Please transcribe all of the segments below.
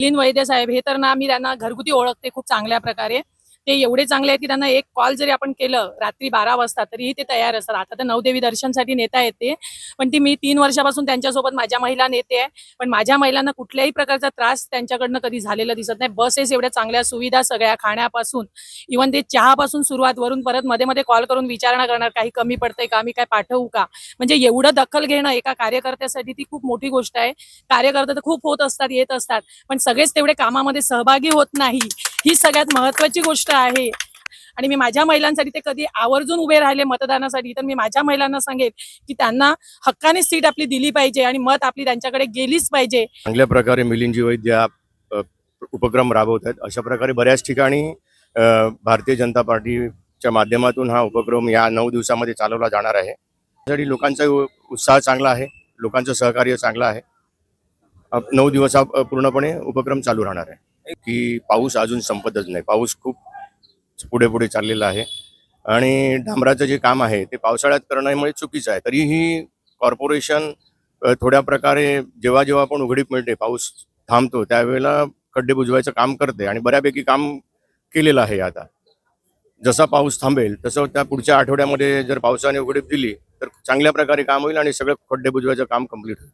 मिलिंद वैद्य साहेब हे तर ना मी त्यांना घरगुती ओळखते खूप चांगल्या प्रकारे. ते एवढे चांगले आहेत की त्यांना एक कॉल जरी आपण केलं रात्री बारा वाजता तरीही ते तयार असतात. आता तर नवदेवी दर्शनसाठी नेता येते पण ती मी तीन वर्षापासून त्यांच्यासोबत माझ्या महिला नेते आहे. पण माझ्या महिलांना कुठल्याही प्रकारचा त्रास त्यांच्याकडनं कधी झालेला दिसत नाही. बसेस एवढ्या चांगल्या सुविधा सगळ्या खाण्यापासून इव्हन ते चहापासून सुरुवात वरून परत मध्ये मध्ये कॉल करून विचारणा करणार काही कमी पडतंय का मी काय पाठवू का? म्हणजे एवढं दखल घेणं एका कार्यकर्त्यासाठी ती खूप मोठी गोष्ट आहे. कार्यकर्ते तर खूप होत असतात येत असतात. पण सगळेच तेवढे कामामध्ये सहभागी होत नाही. ही सगळ्यात महत्वाची गोष्ट आहे. आणि मी माझ्या महिलांसाठी ते कधी आवर्जून उभे राहिले मतदानासाठी तर मी माझ्या महिलांना सांगेन की त्यांना हक्काने सीट आपली दिली पाहिजे आणि मत आपली त्यांच्याकडे गेलीच पाहिजे. चांगल्या प्रकारे मिलिंदजी वैद्य हा उपक्रम राबवत आहेत. अशा प्रकारे बऱ्याच ठिकाणी भारतीय जनता पार्टीच्या माध्यमातून हा उपक्रम या नऊ दिवसामध्ये चालवला जाणार आहे. त्यासाठी लोकांचा उत्साह चांगला आहे. लोकांचं सहकार्य चांगलं आहे. नऊ दिवस पूर्णपणे उपक्रम चालू राहणार आहे. की पाऊस अजून संपतच नाही. पाऊस खूप पुढे पुढे चाललेला आहे. आणि डांबराचं जे काम आहे ते पावसाळ्यात करण्यामुळे चुकीचं आहे. तरीही कॉर्पोरेशन थोड्या प्रकारे जेव्हा जेव्हा पण उघडीप मिळते पाऊस थांबतो त्यावेळेला खड्डे बुजवायचं काम करते आणि बऱ्यापैकी काम केलेलं आहे आता. जसा पाऊस थांबेल तसं त्या पुढच्या आठवड्यामध्ये जर पावसाने उघडीप दिली तर चांगल्या प्रकारे काम होईल आणि सगळं खड्डे बुजवायचं काम कंप्लीट होईल.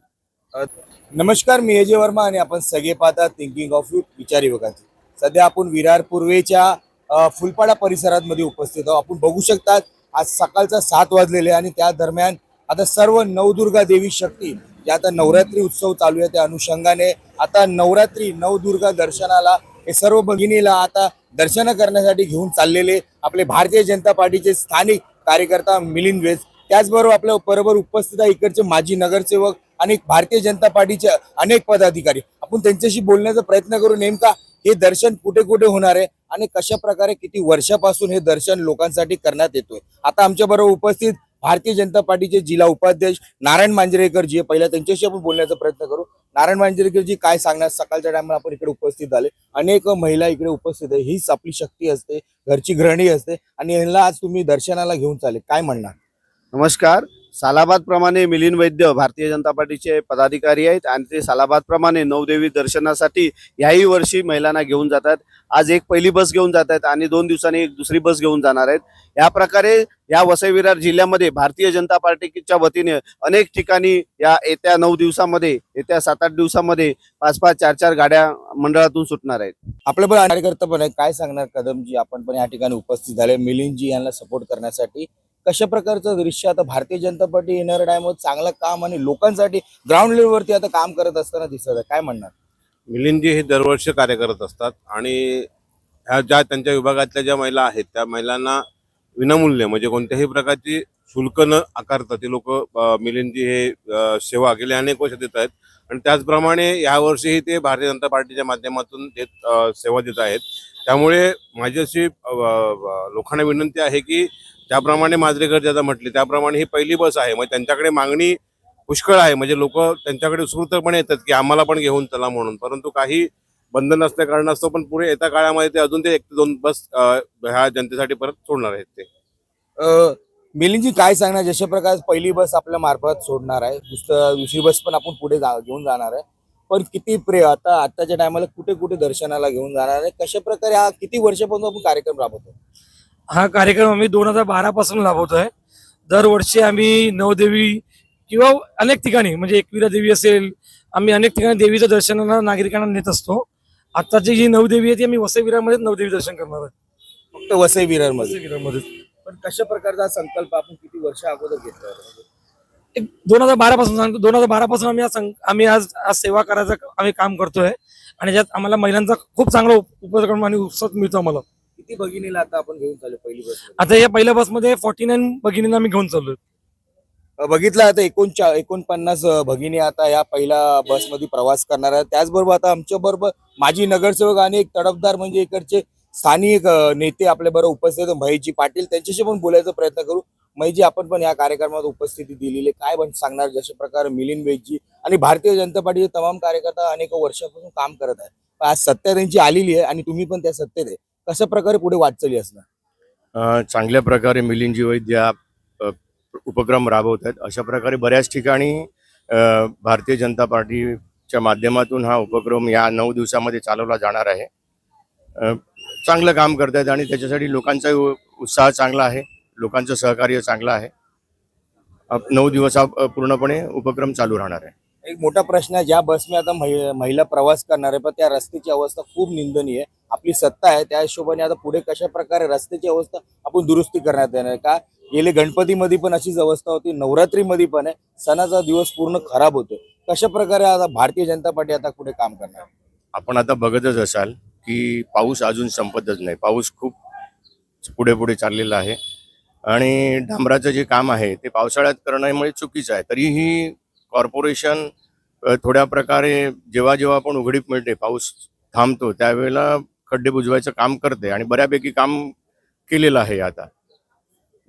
नमस्कार मी अजय वर्मा आणि आपण सगळे पाहता थिंकिंग ऑफ यू विचार युवकांचे. सध्या आपण विरार पूर्वेच्या फुलपाडा परिसरात मध्ये उपस्थित आहोत. आपण बघू शकतात आज सकाळचा सात वाजलेले आणि त्या दरम्यान आता सर्व नवदुर्गा देवी शक्ती जे आता नवरात्री उत्सव चालू आहे त्या अनुषंगाने आता नवरात्री नवदुर्गा दर्शनाला हे सर्व भगिनीला आता दर्शन करण्यासाठी घेऊन चाललेले आपले भारतीय जनता पार्टीचे स्थानिक कार्यकर्ता मिलिंद वेस. त्याचबरोबर आपल्या बरोबर उपस्थित आहे इकडचे माजी नगरसेवक आणि भारतीय जनता पार्टीचे अनेक पदाधिकारी. आपण त्यांच्याशी बोलण्याचा प्रयत्न करू. नेमका हे दर्शन कुठे कुठे होणार आहे आणि कशा प्रकारे किती वर्षापासून हे दर्शन लोकांसाठी करण्यात येतोय? आता आमच्या बरोबर उपस्थित भारतीय जनता पार्टीचे जिल्हा उपाध्यक्ष नारायण मांजरेकर जी आहे. त्यांच्याशी आपण बोलण्याचा प्रयत्न करू. नारायण मांजरेकर जी काय सांगणार? सकाळच्या टायमाला आपण इकडे उपस्थित झाले. अनेक महिला इकडे उपस्थित आहे. हीच आपली शक्ती असते. घरची गृहिणी असते. आणि यांना आज तुम्ही दर्शनाला घेऊन चालेल. काय म्हणणार? नमस्कार. सालाबाद प्रमाणे मिलिंद वैद्य भारतीय जनता पार्टीचे पदाधिकारी आहेत आणि ते सालाबाद प्रमाणे नवदेवी दर्शनासाठी याही वर्षी महिलांना घेऊन जातात. आज एक पहिली बस घेऊन जात आहेत आणि दोन दिवसांनी एक दुसरी बस घेऊन जाणार आहेत. या प्रकारे या वसई विरार जिल्ह्यामध्ये भारतीय जनता पार्टीच्या वतीने अनेक ठिकाणी या येत्या नऊ दिवसामध्ये येत्या सात आठ दिवसामध्ये पाच पाच चार चार गाड्या मंडळातून सुटणार आहेत. आपलं पण कार्यकर्ता पण आहे काय सांगणार कदमजी? आपण पण या ठिकाणी उपस्थित झाले. मिलिंदजी यांना सपोर्ट करण्यासाठी कशा प्रकारचं दृश्य आता भारतीय जनता पार्टी येणाऱ्या टायमात चांगलं काम आणि लोकांसाठी ग्राउंड लेवलवरती आता काम करत असताना दिसत आहे. काय म्हणणार? मिलिंदजी हे दरवर्षी कार्य करत असतात आणि ह्या ज्या त्यांच्या विभागातल्या ज्या महिला आहेत त्या महिलांना विनामूल्य म्हणजे कोणत्याही प्रकारची शुल्क न आकारता ते लोक मिलिंदजी हे सेवा गेले अनेक वर्ष देत आहेत. आणि त्याचप्रमाणे यावर्षीही ते भारतीय जनता पार्टीच्या माध्यमातून ते सेवा देत आहेत. त्यामुळे माझी अशी लोकांना विनंती आहे की ज्याप्रमाणे माजरेकर ज्यादा म्हटले त्याप्रमाणे ही पहिली बस आहे. मग त्यांच्याकडे मागणी पुष्कळ आहे. म्हणजे लोक त्यांच्याकडे उत्स्फूर्तपणे येतात की आम्हाला पण घेऊन चला म्हणून. परंतु काही बंधन असल्या कारणास्तव पण पुढे येत्या काळामध्ये ते अजून ते एक दोन बस ह्या जनतेसाठी परत सोडणार आहेत ते. मिलिंदजी काय सांगणार? जशा प्रकारे पहिली बस आपल्या मार्फत सोडणार आहे दुसरं दुसरी बस पण आपण पुढे जा- घेऊन जाणार आहे. पण किती प्रे आता आताच्या टायमाला कुठे कुठे दर्शनाला घेऊन जाणार आहे? कशा प्रकारे हा किती वर्षापासून आपण कार्यक्रम राबवतो हा कार्यक्रम आम्ही दोन हजार बारा पासून राबवतोय. दरवर्षी आम्ही नवदेवी किंवा अनेक ठिकाणी म्हणजे एकविरा देवी असेल आम्ही अनेक ठिकाणी देवीचं दर्शनाला नागरिकांना नेत असतो. आताची जी नवदेवी आहे ती आम्ही वसईविरामध्ये नवदेवी दर्शन करणार आहे. फक्त वसई विरारमध्ये वसईविरामध्ये पण कशा प्रकारचा हा संकल्प आपण किती वर्ष अगोदर घेतला? एक दोन हजार बारा पासून सांगतो. दोन हजार बारा पासून आम्ही आज आम्ही आज आज सेवा करायचं आम्ही काम करतोय. आणि ज्यात आम्हाला महिलांचा खूप चांगला उप- उपक्रम आणि उत्साह मिळतो आम्हाला. किती भगिनीला आता आपण घेऊन चालू पहिली बस आता या पहिल्या बसमध्ये फॉर्टी नाईन भगिनींना आम्ही घेऊन चाललोय. बघितलं आता एकोणच्या एकोणपन्नास भगिनी आता या पहिल्या बसमध्ये प्रवास करणार आहेत. त्याचबरोबर आता आमच्या बरोबर माजी नगरसेवक आणि एक तडफदार म्हणजे इकडचे स्थानिक नेते आपल्या बरोबर उपस्थित महेशजी पाटील त्यांच्याशी पण बोलायचा प्रयत्न करू. महेशजी आपण पण या कार्यक्रमात उपस्थिती दिलेली आहे. काय पण सांगणार जशा प्रकारे मिलिंद वेदजी आणि भारतीय जनता पार्टीचे तमाम कार्यकर्ता अनेक वर्षापासून काम करत आहेत. आज सत्ता त्यांची आलेली आहे आणि तुम्ही पण त्या सत्तेत आहे. कशा प्रकारे पुढे वाटचाली असणार? चांगल्या प्रकारे मिलिंदजी वैद्य हा उपक्रम राबवत आहेत अशा प्रकारे बऱ्याच ठिकाणी भारतीय जनता पार्टीच्या माध्यमातून हा उपक्रम या नऊ दिवसामध्ये चालवला जाणार आहे. चांगलं काम करतायत आणि त्याच्यासाठी लोकांचा उ- उत्साह चांगला आहे. लोकांचं सहकार्य चांगलं आहे. नऊ दिवस हा पूर्णपणे उपक्रम चालू राहणार आहे. एक मोठा प्रश्न आहे. ज्या बसने आता महि- महिला प्रवास करणार आहे पण त्या रस्त्याची अवस्था खूप निंदनीय आहे. आपली सत्ता आहे त्या हिशोबाने आता पुढे कशा प्रकारे रस्त्याची अवस्था आपण दुरुस्ती करण्यात येणार आहे. का? गेले गणपतीमध्ये पण अशीच अवस्था होती नवरात्रीमध्ये पण आहे. सणाचा दिवस पूर्ण खराब होतो कशा प्रकारे आता भारतीय जनता पार्टी आता पुढे काम करणार आपण आता बघतच असाल की पाऊस अजून संपतच नाही. पाऊस खूप पुढे पुढे चाललेला आहे. आणि डांबराचं जे काम आहे ते पावसाळ्यात करण्यामुळे चुकीचं आहे. तरीही कॉर्पोरेशन थोड्या प्रकारे जेव्हा जेव्हा पण उघडीप मिळते पाऊस थांबतो त्यावेळेला खड्डे बुजवायचं काम करते आणि बऱ्यापैकी काम केलेलं आहे आता.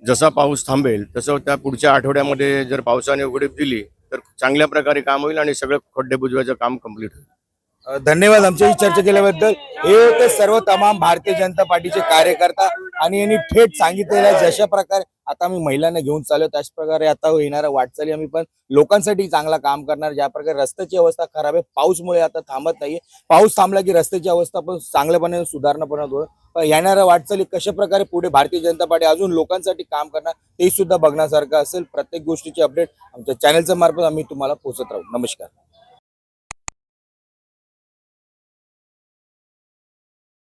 जसा पाऊस थांबेल तसं त्या पुढच्या आठवड्यामध्ये जर पावसाने उघडीप दिली तर चांगल्या प्रकारे काम होईल आणि सगळं खड्डे बुजवायचं काम कंप्लीट होईल. धन्यवाद आमच्याशी चर्चा केल्याबद्दल. हे होते सर्व तमाम भारतीय जनता पार्टीचे कार्यकर्ता आणि यांनी थेट सांगितलेल्या जशा प्रकारे आता आम्ही महिलांना घेऊन चाललो त्याच प्रकारे आता येणाऱ्या वाटचाली आम्ही पण लोकांसाठी चांगला काम करणार ज्या प्रकारे रस्त्याची अवस्था खराब आहे पाऊसमुळे आता थांबत नाहीये. पाऊस थांबला की रस्त्याची अवस्था पण चांगल्यापणे सुधारणा पण येणाऱ्या वाटचाली कशा प्रकारे पुढे भारतीय जनता पार्टी अजून लोकांसाठी काम करणार ते सुद्धा बघण्यासारखं असेल. प्रत्येक गोष्टीची अपडेट आमच्या चॅनलच्या मार्फत आम्ही तुम्हाला पोहोचत राहू. नमस्कार.